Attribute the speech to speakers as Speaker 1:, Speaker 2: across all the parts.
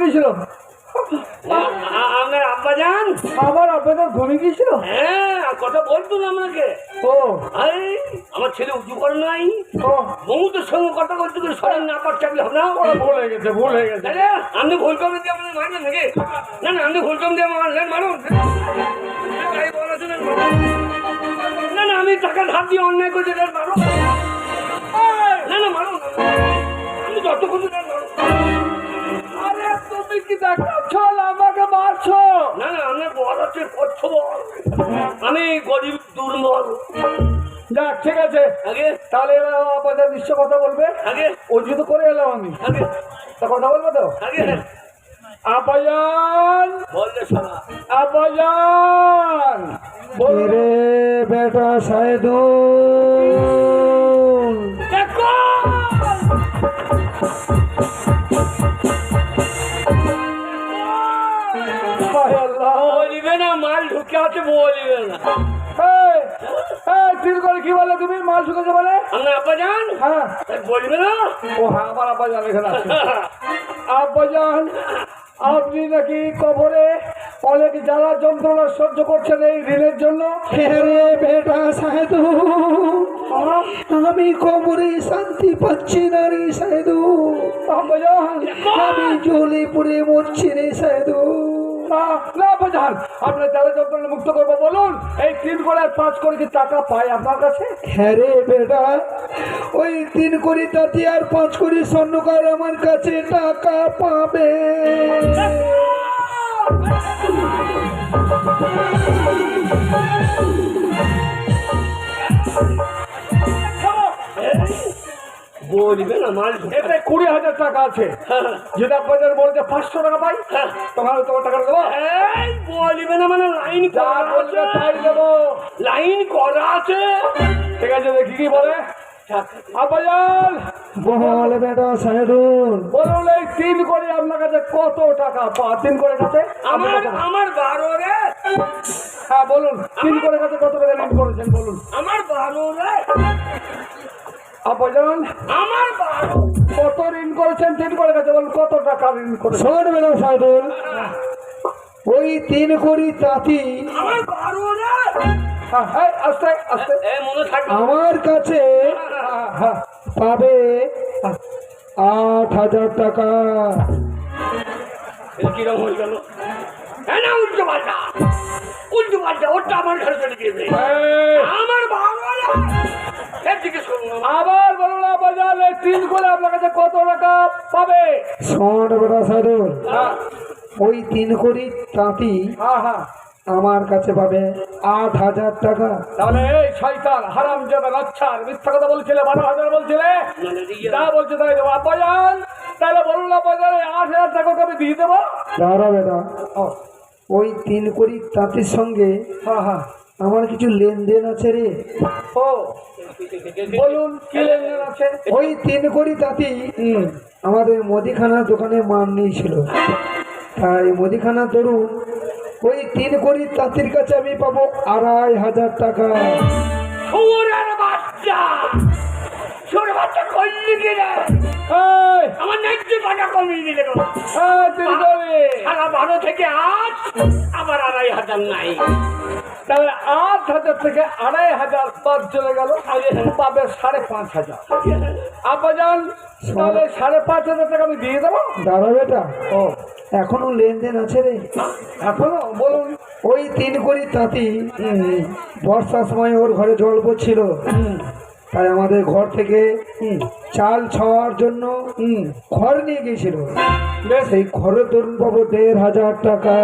Speaker 1: গিয়েছিল
Speaker 2: আ- আ- আপনার আব্বা যান?
Speaker 1: আমার আপনাদের ঘুমিয়ে গিয়েছিল।
Speaker 2: হ্যাঁ কথা বলতো না আপনাকে
Speaker 1: ও।
Speaker 2: আরে আমার ছেলে উঁচু করে নাই।
Speaker 1: ও।
Speaker 2: বন্ধুদের সঙ্গে কথা বলতে গেলে শরীর না পার চাকলে না।
Speaker 1: ওরা ভুল হয়ে গেছে ভুল হয়ে গেছে।
Speaker 2: আরে আপনি ভুল কবে দিয়ে আমাদের মারবেন নাকি? না না আপনি ভুল কম দিয়ে মারলেন মারুন। না না আমি টাকা ধার দিয়ে অন্যায় করছি মারুন। না না মারুন। আমি যত
Speaker 1: তুমি কি দেখাচ্ছ? আমাকে মারছো।
Speaker 2: না না আপনার বল করছ বল আমি গরিব দুর্বল।
Speaker 1: যাক ঠিক আছে।
Speaker 2: আগে?
Speaker 1: তাহলে এবার আপনাদের নিশ্চয় কথা বলবে।
Speaker 2: আগে?
Speaker 1: অজু তো করে এলাম আমি।
Speaker 2: আগে?
Speaker 1: তা কথা বলবে তো?
Speaker 2: আগে?
Speaker 1: আপায়ান!
Speaker 2: বললে শোনা
Speaker 1: আপায়ান!
Speaker 3: রে বেটা সাইদু?
Speaker 2: দেখো! বলিবে না মাল ঢুকে আছে বলিবে না।
Speaker 1: করে কি বলে তুমি? মাল শুকেছে বলে?
Speaker 2: আব্বা যান?
Speaker 1: হ্যাঁ।
Speaker 2: বলবে না?
Speaker 1: ও হ্যাঁ আমার এখানে আপনি নাকি কবরে অনেক জ্বালা যন্ত্রণা সহ্য করছেন এই ঋণের জন্য?
Speaker 3: রে বেটা আমি কবরে শান্তি পাচ্ছি না রে
Speaker 1: আব্বাজান
Speaker 3: আমি জ্বলে পড়ে মরছি রে সাইদু
Speaker 1: না না আব্বাজান আপনার জ্বালা যন্ত্রণা মুক্ত করব বলুন এই তিন করে পাঁচ কোটি কি টাকা পায় আপনার কাছে?
Speaker 3: হ্যাঁ রে বেটা ওই তিন করি তাঁতি আর পাঁচ করি স্বর্ণকার আমার কাছে টাকা পাবে।
Speaker 2: বলবে না মাল ঢুকে
Speaker 1: এতে কুড়ি হাজার টাকা আছে। যেটা আপনাদের বলছে পাঁচশো টাকা পাই তোমার তোমার টাকা দেবো?
Speaker 2: এই বলবে না মানে লাইন করা
Speaker 1: বলবে তাই দেবো।
Speaker 2: লাইন করা আছে।
Speaker 1: ঠিক আছে দেখি কি বলে।
Speaker 3: বল বেটা সাইদুল
Speaker 1: বলুন এই তিন করে আপনার কাছে কত টাকা পা তিন করে কাছে?
Speaker 2: আমার আমার বারো রে।
Speaker 1: হ্যাঁ বলুন তিন করে কাছে কত টাকা ঋণ করেছেন বলুন।
Speaker 2: আমার বারো রে। আমার
Speaker 1: কত ঋণ করেছেন তিন করে কাছে বলুন কত টাকা ঋণ
Speaker 3: শোন সাইদুল ওই তিন তাঁতি
Speaker 2: আমার
Speaker 1: হ্যাঁ হ্যাঁ
Speaker 3: আমার কাছে
Speaker 1: হ্যাঁ, হ্যাঁ
Speaker 3: পাবে আট হাজার টাকা।
Speaker 2: কিরম হয়ে গেল? হ্যাঁ উল্টো পাল্টা ওটা আমার ঘরে চলে গিয়েছে? আমার এর
Speaker 1: আবার বলুন আব্বাজান এই তিন করে আপনার কাছে কত টাকা পাবে?
Speaker 3: শোন বেটা সাইদুল ওই তিন করি তাঁতি
Speaker 1: হ্যাঁ হ্যাঁ।
Speaker 3: আমার কাছে পাবে আট হাজার টাকা।
Speaker 1: তাহলে এই শয়তান হারাম জাদা বাচ্চার মিথ্যা কথা বলছিলে বারো হাজার বলছিলে? যা বলছে তাই দেবো। আব্বাজান তাহলে বলুন আব্বাজান এই আট হাজার টাকা আমি দিয়ে দেবো?
Speaker 3: দাঁড়া বেটা।
Speaker 1: ও,
Speaker 3: ওই তিন করি তাঁতির সঙ্গে
Speaker 1: হ্যাঁ হ্যাঁ
Speaker 3: আমার কিছু লেনদেন আছে রে।
Speaker 1: ও, বলুন কি লেনদেন আছে?
Speaker 3: ওই তিন করি তাঁতি আমাদের মুদিখানার দোকানে মান নিয়েছিল। তাই মুদিখানা ধরুন ওই তিন করি তাঁতির কাছে আমি পাবো আড়াই হাজার টাকা।
Speaker 2: বাচ্চা! শুয়োরের বাচ্চা করলি কি রে?
Speaker 1: এই,
Speaker 2: আমার নেত্রী পাটা কমিয়ে দিলে গো।
Speaker 1: এই, তিন করে।
Speaker 2: সারা বারো থেকে আজ আবার আড়াই হাজার নাই।
Speaker 1: তাহলে আট হাজার থেকে আড়াই হাজার বাদ চলে গেল পাবে সাড়ে পাঁচ হাজার। তাহলে সাড়ে পাঁচ হাজার টাকা আমি দিয়ে দেবো?
Speaker 3: দাঁড়া বেটা।
Speaker 1: ও।
Speaker 3: এখনও লেনদেন আছে রে।
Speaker 1: এখনও? বলুন।
Speaker 3: ওই তিন করি তাঁতি বর্ষার সময় ওর ঘরে জল পড়ছিল। তাই আমাদের ঘর থেকে চাল ছাওয়ার জন্য ঘর নিয়ে গিয়েছিল। সেই ঘরে তরুণ পাবো দেড় হাজার টাকা।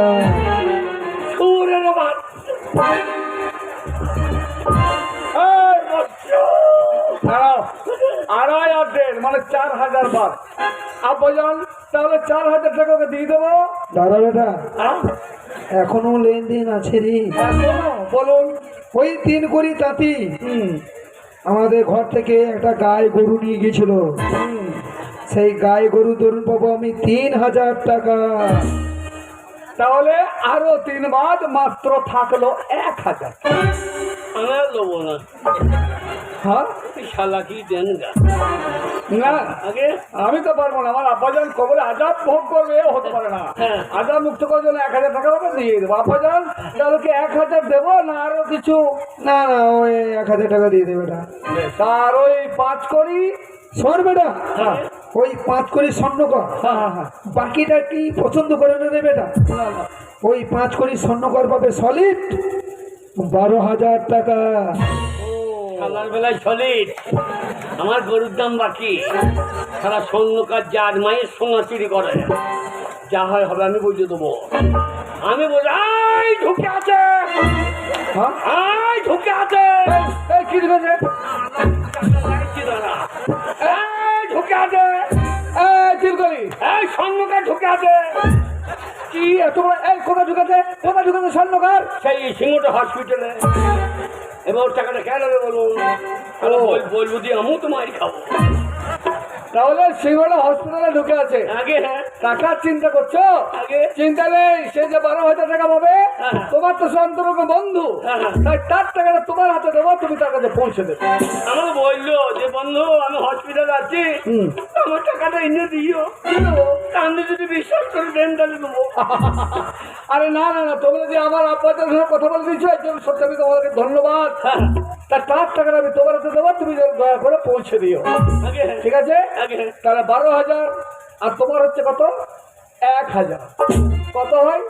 Speaker 1: আড়াই আর দেড় মানে চার হাজার বার আব্বাজান তাহলে চার হাজার টাকা ওকে দিয়ে দেবো।
Speaker 3: দাঁড়া বেটা।
Speaker 1: হ্যাঁ?
Speaker 3: এখনও লেনদেন আছে রে।
Speaker 1: বলুন।
Speaker 3: ওই তিন করি তাঁতি।
Speaker 1: হুম
Speaker 3: আমাদের ঘর থেকে একটা গায়ে গরু নিয়ে গিয়েছিল। সেই গায়ে গরু ধরুন পাবো আমি তিন হাজার টাকা।
Speaker 1: তাহলে আরও তিন মাস মাত্র থাকল এক হাজার। হ্যাঁ
Speaker 2: ওই শালা কি দেন
Speaker 1: না
Speaker 2: আগে?
Speaker 1: আমি তো পারব না। আমার আব্বাজান কবরে আজাব ভোগ করবে হতে পারে না।
Speaker 2: হ্যাঁ।
Speaker 1: আজাব মুক্ত করার জন্য এক হাজার টাকা মতো দিয়ে দেবো। আব্বাজান তাহলে কি এক হাজার দেবো না আরও কিছু?
Speaker 3: না না ওই এক হাজার টাকা দিয়ে দেবে বেটা
Speaker 1: তার ওই পাঁচ করি
Speaker 3: শোন বেটা?
Speaker 1: হ্যাঁ।
Speaker 3: ওই পাঁচ করে স্বর্ণ কর।
Speaker 1: হ্যাঁ হ্যাঁ হ্যাঁ।
Speaker 3: বাকিটা কি পছন্দ করে না রে বেটা
Speaker 1: না না।
Speaker 3: ওই পাঁচ কোটি স্বর্ণকর পাবে সলিড বারো হাজার টাকা।
Speaker 2: শালার বেলায় সলিড আমার গরুর দাম বাকি। সারা স্বর্ণকার যার মায়ের সোনা চুরি করে। যা হয় হবে আমি বুঝে দেবো। আমি বলি আই ঢুকে আছে।
Speaker 1: হ্যাঁ?
Speaker 2: আই ঢুকে আছে।
Speaker 1: কি দিবে রে?
Speaker 2: এই ঢুকে আছে।
Speaker 1: এই চিলকলি
Speaker 2: এই স্বর্ণকার ঢুকে আছে।
Speaker 1: কি এত বড়? এই কোথায় ঢুকেছে? কোথায় ঢুকেছে স্বর্ণকার
Speaker 2: সেই সিংহটা হসপিটালে। এবার ওর টাকাটা কেন নেবে বলুন। বলব দিয়ে আমিও তো মারি খাব।
Speaker 1: তাহলে সিংহটা হসপিটালে ঢুকে আছে।
Speaker 2: আগে হ্যাঁ।
Speaker 1: টাকার চিন্তা করছ? চিন্তা নেই সে যে বারো হাজার টাকা পাবে
Speaker 2: হ্যাঁ।
Speaker 1: তোমার তো সে অন্তরঙ্গ বন্ধু।
Speaker 2: হ্যাঁ, হ্যাঁ।
Speaker 1: তাই তার টাকাটা তোমার হাতে দেবো তুমি তার কাছে পৌঁছে দেবে।
Speaker 2: আমাকে বলল যে বন্ধু আমি হসপিটাল আছি। আমার টাকাটা এনে দিও। আপনি যদি বিশ্বাস করে দেন তাহলে দেবো।
Speaker 1: আরে না না না তোমরা যে আমার আব্বাদের সঙ্গে কথা বলে দিচ্ছ এর জন্য সত্যি আমি তোমাদেরকে ধন্যবাদ।
Speaker 2: হ্যাঁ,
Speaker 1: তার টাকাটা আমি তোমার হাতে দেবো তুমি দয়া করে পৌঁছে দিও।
Speaker 2: হ্যাঁ,
Speaker 1: ঠিক আছে?
Speaker 2: হ্যাঁ।
Speaker 1: তাহলে বারো হাজার আর তোমার হচ্ছে কত? এক হাজার। কত হয়?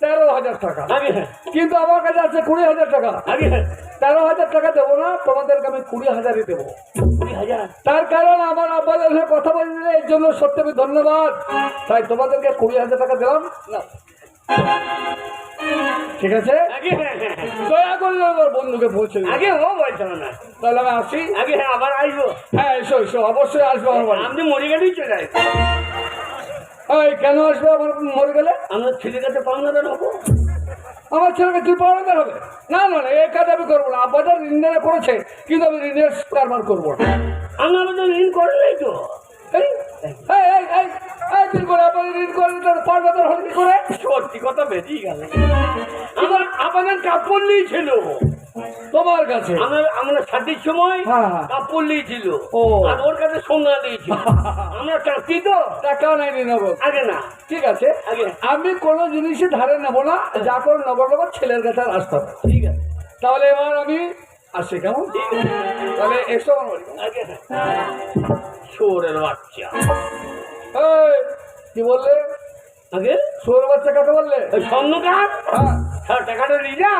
Speaker 1: তেরো হাজার টাকা।
Speaker 2: হ্যাঁ,
Speaker 1: কিন্তু আমার কাছে আছে কুড়ি হাজার টাকা।
Speaker 2: হ্যাঁ।
Speaker 1: তেরো হাজার টাকা দেবো না তোমাদেরকে আমি কুড়ি হাজারই দেবো। তার কারণ আমার আব্বাদের সাথে কথা বললে এর জন্য সত্যি ধন্যবাদ। তাই তোমাদেরকে কুড়ি হাজার টাকা দিলাম। না। ঠিক আছে?
Speaker 2: আগে হ্যাঁ, হ্যাঁ, হ্যাঁ।
Speaker 1: দয়া করলে আমার বন্ধুকে পৌঁছে।
Speaker 2: আগে ও বলছে না।
Speaker 1: তাহলে আমি আসি।
Speaker 2: আগে হ্যাঁ আবার আসব।
Speaker 1: হ্যাঁ এসো এসো অবশ্যই আসব আমার বাড়ি।
Speaker 2: আপনি মরে গেলেই চলে আসবে।
Speaker 1: এই, কেন আসবে আমার মরে গেলে?
Speaker 2: আমরা ছেলে কাছে পাওনাদার হব
Speaker 1: আমার ছেলেকে তুই পড়াতে হবে? না না না এই কাজ আমি করব না। আব্বাজার ঋণ দেনা করেছে কিন্তু আমি ঋণের কারবার করব না।
Speaker 2: আমি আমাদের ঋণ করলেই তো।
Speaker 1: এই,
Speaker 2: সত্যি কথা বেরিয়ে গেল। আমার কাপড় নিয়েছিল
Speaker 1: তোমার কাছে?
Speaker 2: আমার সময়
Speaker 1: হ্যাঁ, হ্যাঁ।
Speaker 2: কাপড় নিয়েছিল
Speaker 1: ও।
Speaker 2: আর ওর কাছে সোনা দিয়েছিল। আমরা চাকরি তো?
Speaker 1: টাকাও নাই নেব
Speaker 2: আগে না।
Speaker 1: ঠিক আছে। আমি কোনো জিনিসই ধারে নেব না। যা করে নেব নেব ছেলের কাছে আসতে
Speaker 2: ঠিক আছে।
Speaker 1: তাহলে এবার আমি আসি কেমন তাহলে এসো
Speaker 2: চোরের বাচ্চা
Speaker 1: কি বললে
Speaker 2: আগে
Speaker 1: সোর বাচ্চা কাকে বললে
Speaker 2: স্বর্ণকার
Speaker 1: হ্যাঁ
Speaker 2: টাকাটা নিয়ে যা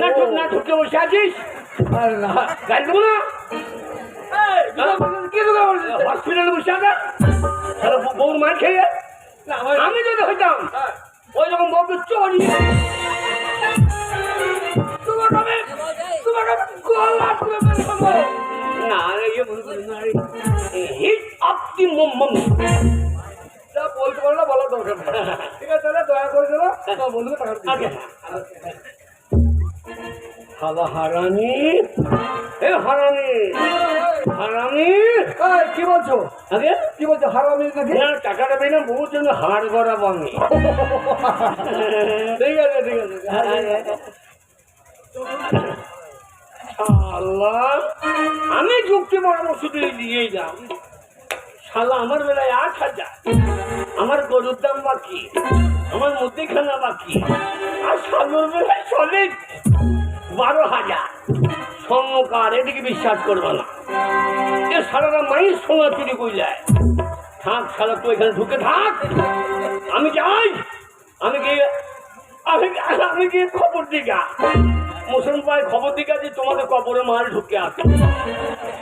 Speaker 2: না ঠুক না ঠুকে বসে আছিস
Speaker 1: আরে না
Speaker 2: গাড়ি দেবো না? হসপিটালে বসে আছে তাহলে বউ- বউর মার খেয়ে
Speaker 1: না,
Speaker 2: আমি যদি হইতাম। ওই রকম বউকে চড়ি তোমাকে
Speaker 1: বলতে পারো না বলার দরকার ঠিক আছে তাহলে দয়া করে দেবো তোমার বন্ধুকে টাকা দিয়ে
Speaker 2: আগে হারানি এ হারানি
Speaker 1: কি বলছো?
Speaker 2: আগে?
Speaker 1: কি বলছো হারামি নাকি?
Speaker 2: না টাকাটা পেয়ে না বহু জন্য হাড় গড়া বাঙি
Speaker 1: ঠিক আছে ঠিক আছে।
Speaker 2: আল্লাহ আমি যুক্তি পরামর্শ দিয়ে দিয়েই যাম শালা, আমার বেলায় আট হাজার। আমার গরুর দাম বাকি, আমার মুদিখানা বাকি, আর শালুর বেলায় চলে বারো হাজার। স্বর্ণকার এদিকে বিশ্বাস করবে না। এ সারারা মাই সোনা চুরি কইলায় থাক শালা, তুই এখানে ঢুকে থাক। আমি যাই। আমি গিয়ে আমি আমি গিয়ে খবর দিগা মুসলমান পায় খবর দিকে যে তোমাদের কবরে মাল ঢুকে আসে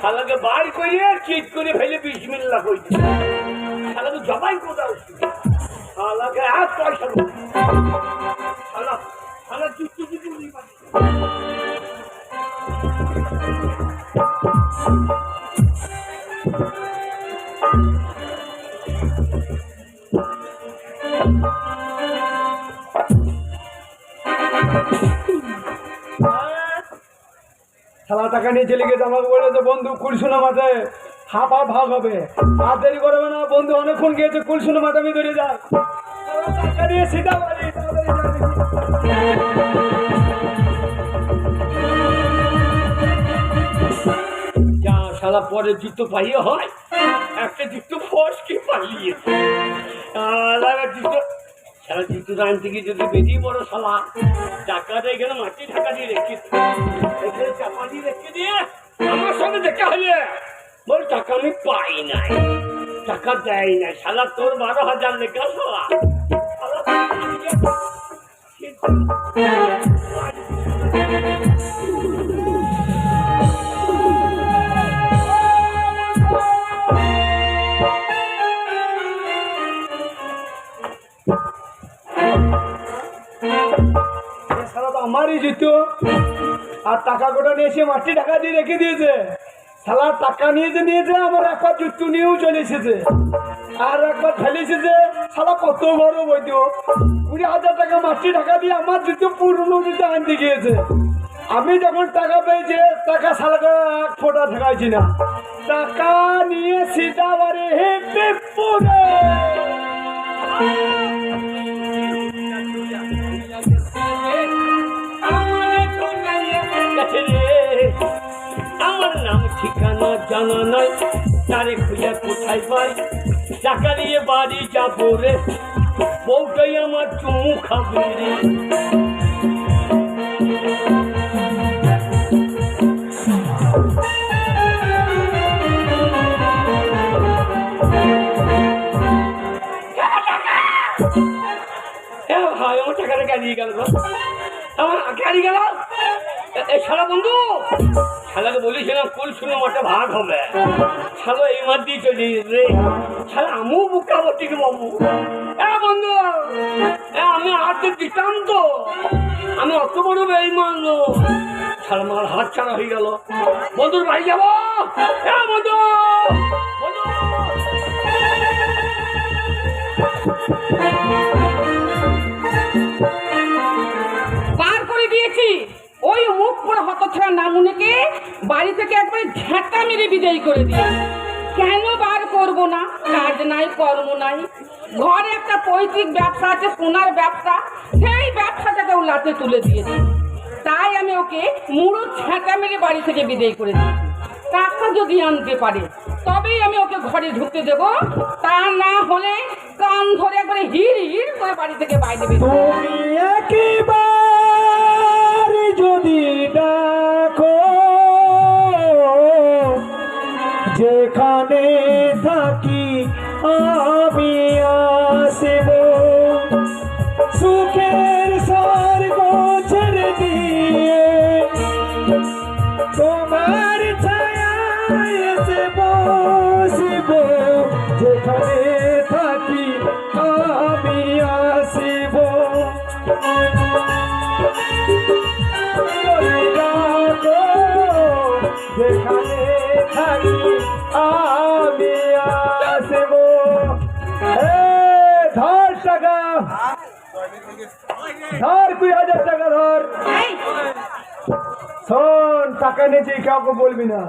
Speaker 2: শালাকে বার করিয়ে চিট করে ফেলে বিশ মিল্লা কইছে শালাকে জবাই কোথাও শালাকে এক পয়সা
Speaker 1: খেলা টাকা নিয়ে চলে গেছে, আমাকে বলে যে, বন্ধু, কুলসুনা মাথায় হাফ ভাগ হবে। আর দেরি করবে না, বন্ধু, অনেকক্ষণ গিয়েছে, কুলসুনা মাথা আমি ধরে যায় টাকা নিয়ে তাড়াতাড়ি
Speaker 2: পরে জুতো পাইয়ে হয়, একটা জুতো ফসকে পালিয়েছে আর একটা জুতো সারা জুতো আনতে গিয়ে যদি বেরিয়ে বড় শালা টাকাটা এখানে মাটি ঢাকা দিয়ে রেখে এখানে চাপা দিয়ে রেখে দিয়ে আমার সঙ্গে দেখা হলে বল টাকা আমি পাই নাই টাকা দেয় নাই। শালা, তোর বারো হাজার লেখা শালা। শালা
Speaker 4: আমারই জুতো। আর টাকা গোটা নিয়ে মাটি ঢাকা দিয়ে রেখে দিয়েছে। শালা, টাকা নিয়ে যে নিয়েছে আমার একবার জুতো নিয়েও চলে এসেছে। আর একবার ফেলে এসেছে, শালা, কত বড় বৈধ কুড়ি হাজার টাকা মাটি ঢাকা দিয়ে আমার জুতো পুরনো জুতো আনতে গিয়েছে। আমি যখন টাকা পেয়েছি, টাকা শালাকে এক ফোঁটা ঢাকাইছি না। টাকা নিয়ে সিধা বাড়ি হেঁটে পড়ে।
Speaker 2: ঠিকানা জানা নাই, তারে খুঁজে কোথায় পাই? টাকা নিয়ে বাড়ি যাব রে, বউটাই আমার চুমু খাবে রে। আমার টাকাটা গাড়িয়ে গেল আমার গাড়ি গেল? এ- শালা বন্ধু! শালাকে বলেছিলাম, কুল শুনে মাঠে ভাগ হবে। শালা এই মাঠ দিয়ে চলে রে। শালা আমিও বুকা বটিকে বাবু। এ বন্ধু, এ আমি হাতে দিতাম তো। আমি অত বড় বেইমান লোক। শালা আমার হাত ছাড়া হয়ে গেল। বন্ধুর বাড়ি যাব? এ বন্ধু বন্ধু।
Speaker 5: হতছাড়া নামুনেকে বাড়ি থেকে একবারে ঝাঁটা মেরে বিদায় করে দিয়ে কেন বার করব না? কাজ নাই কর্ম নাই। ঘরে একটা পৈতৃক ব্যবসা আছে সোনার ব্যবসা। সেই ব্যবসাটাকেও লাতে তুলে দিয়েছি তাই আমি ওকে মুড়ো ঝাঁটা মেরে বাড়ি থেকে বিদায় করে দিই টাকা যদি আনতে পারে তবেই আমি ওকে ঘরে ঢুকতে দেব। তা না হলে কান ধরে একবারে হিড় হিড় করে বাড়ি থেকে বাইরে বের
Speaker 4: যদি দেখো যেখানে থাকি আমি আসব। সুখের যেখানে থাকি আমি আসব। এই, ধর টাকা। ধর হাজার টাকা ধর। শোন টাকা নিয়েছি কাউকে বলবি না।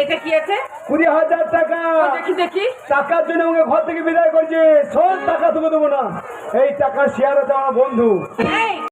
Speaker 5: এটা কি আছে?
Speaker 4: কুড়ি হাজার টাকা।
Speaker 5: দেখি দেখি।
Speaker 4: টাকার জন্য ওকে ঘর থেকে বিদায় করছে। শোন টাকা তোকে দেবো না। এই টাকার শেয়ার আছে আমার বন্ধু।